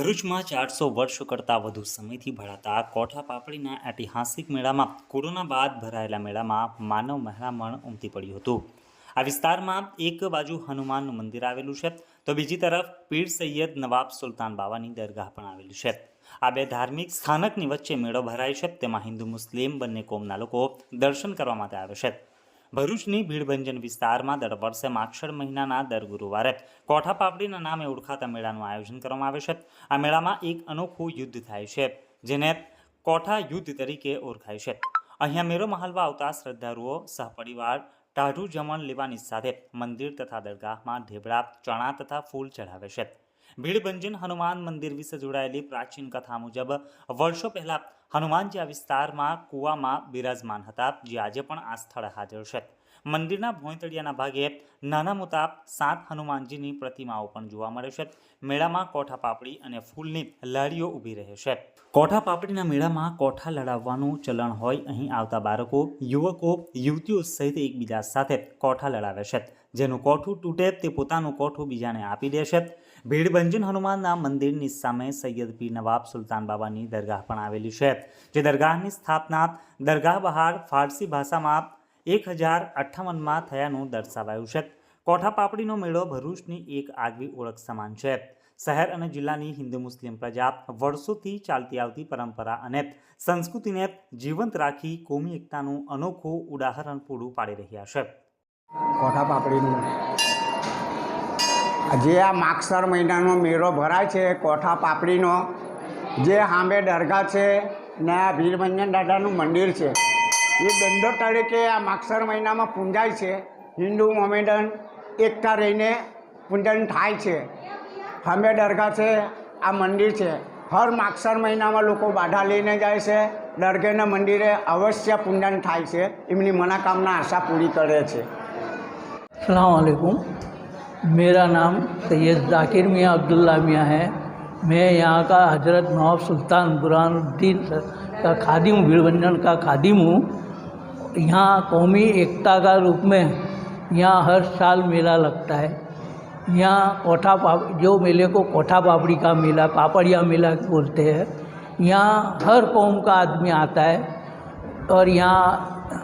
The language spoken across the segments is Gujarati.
ભરૂચમાં ચારસો વર્ષ કરતાં વધુ સમયથી ભરાતા કોઠા પાપડીના ઐતિહાસિક મેળામાં કોરોના બાદ ભરાયેલા મેળામાં માનવ મહેરામણ ઉમટી પડ્યું હતું. આ વિસ્તારમાં એક બાજુ હનુમાનનું મંદિર આવેલું છે, તો બીજી તરફ પીર સૈયદ નવાબ સુલતાન બાવાની દરગાહ પણ આવેલી છે. આ બે ધાર્મિક સ્થાનકની વચ્ચે મેળો ભરાય છે, તેમાં હિન્દુ મુસ્લિમ બંને કોમના લોકો દર્શન કરવા માટે આવે છે. ભરૂચની ભીડભંજન વિસ્તારમાં દર વર્ષે માક્ષર મહિનાના દર ગુરુવારે કોઠા પાપડીના નામે ઓળખાતા મેળાનું આયોજન કરવામાં આવે છે. આ મેળામાં એક અનોખું યુદ્ધ થાય છે, જેને કોઠા યુદ્ધ તરીકે ઓળખાય છે. અહીંયા મેળો મહાલવા આવતા શ્રદ્ધાળુઓ, સહપરિવાર, ટાઢું જમણ લેવાની સાથે મંદિર તથા દરગાહમાં ઢેબડા ચણા તથા ફૂલ ચઢાવે છે. ભીડભંજન હનુમાન મંદિર વિશે જોડાયેલી પ્રાચીન કથા મુજબ વર્ષો પહેલા હનુમાનજી આ વિસ્તારમાં કૂવામાં બિરાજમાન હતા જે આજે પણ આ સ્થળે હાજર છે. મંદિરના ભોંયતળિયાના ભાગે નાના મોટા સાત હનુમાનજીની પ્રતિમાઓ પણ જોવા મળે છે. મેળામાં કોઠા પાપડી અને ફૂલની લારીઓ ઊભી રહે છે. કોઠા પાપડીના મેળામાં કોઠા લડાવવાનું ચલણ હોય, અહીં આવતા બાળકો, યુવકો, યુવતીઓ સહિત એકબીજા સાથે કોઠા લડાવે છે. જેનું કોઠું તૂટે તે પોતાનું કોઠું બીજાને આપી દે છે. ભીડભંજન હનુમાનના મંદિરની સામે સૈયદ પીર નવાબ સુલતાન બાબાની દરગાહ પણ આવેલી છે, જે દરગાહની સ્થાપના દરગાહ બહાર ફારસી ભાષામાં એક હજાર અઠ્ઠાવનમાં થયાનું દર્શાવાયું છે. કોઠા પાપડીનો મેળો ભરૂચની એક આગવી ઓળખ સમાન છે. શહેર અને જિલ્લાની હિન્દુ મુસ્લિમ પ્રજા વર્ષોથી ચાલતી આવતી પરંપરા અને સંસ્કૃતિને જીવંત રાખી કોમી એકતાનું અનોખું ઉદાહરણ પૂરું પાડી રહ્યા છે. કોઠા પાપડીનું જે આ માગસર મહિનાનો મેળો ભરાય છે, કોઠા પાપડીનો, જે હાંબે દરગાહ છે ને આ ભીરમંજન દાદાનું મંદિર છે. એ દંડો તરીકે આ માગસર મહિનામાં પૂંજાય છે. હિન્દુ મોમેડન એકતા રહીને પૂજન થાય છે. હાંબે દરગાહ છે, આ મંદિર છે. હર માગસર મહિનામાં લોકો બાધા લઈને જાય છે. દરગાહના મંદિરે અવશ્ય પૂંજન થાય છે. એમની મનોકામના આશા પૂરી કરે છે. સલામ मेरा नाम सैयद ज़ाकिर मियाँ अब्दुल्ला मियाँ है। मैं यहाँ का हज़रत नवाब सुल्तान बुरहानुद्दीन का खादिम हूँ भीड़भंजन का खादिम हूँ। यहाँ कौमी एकता का रूप में यहाँ हर साल मेला लगता है। यहाँ कोठा पाप, जो मेले को कोठा पापड़ी का मेला, पापड़िया मेला बोलते हैं। यहाँ हर कौम का आदमी आता है और यहाँ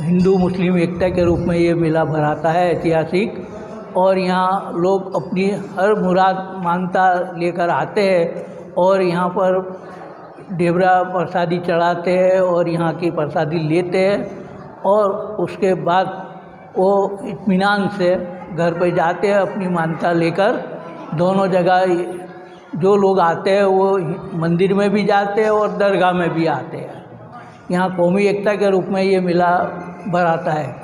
हिंदू, मुस्लिम एकता के रूप में ये मेला भराता है ऐतिहासिक। और यहाँ लोग अपनी हर मुराद मानता लेकर आते हैं और यहाँ पर डेबरा प्रसादी चढ़ाते हैं और यहाँ की प्रसादी लेते हैं और उसके बाद वो इत्मीनान से घर पर जाते हैं अपनी मान्यता लेकर। दोनों जगह जो लोग आते हैं वो मंदिर में भी जाते हैं और दरगाह में भी आते हैं। यहाँ कौमी एकता के रूप में ये मेला भराता है।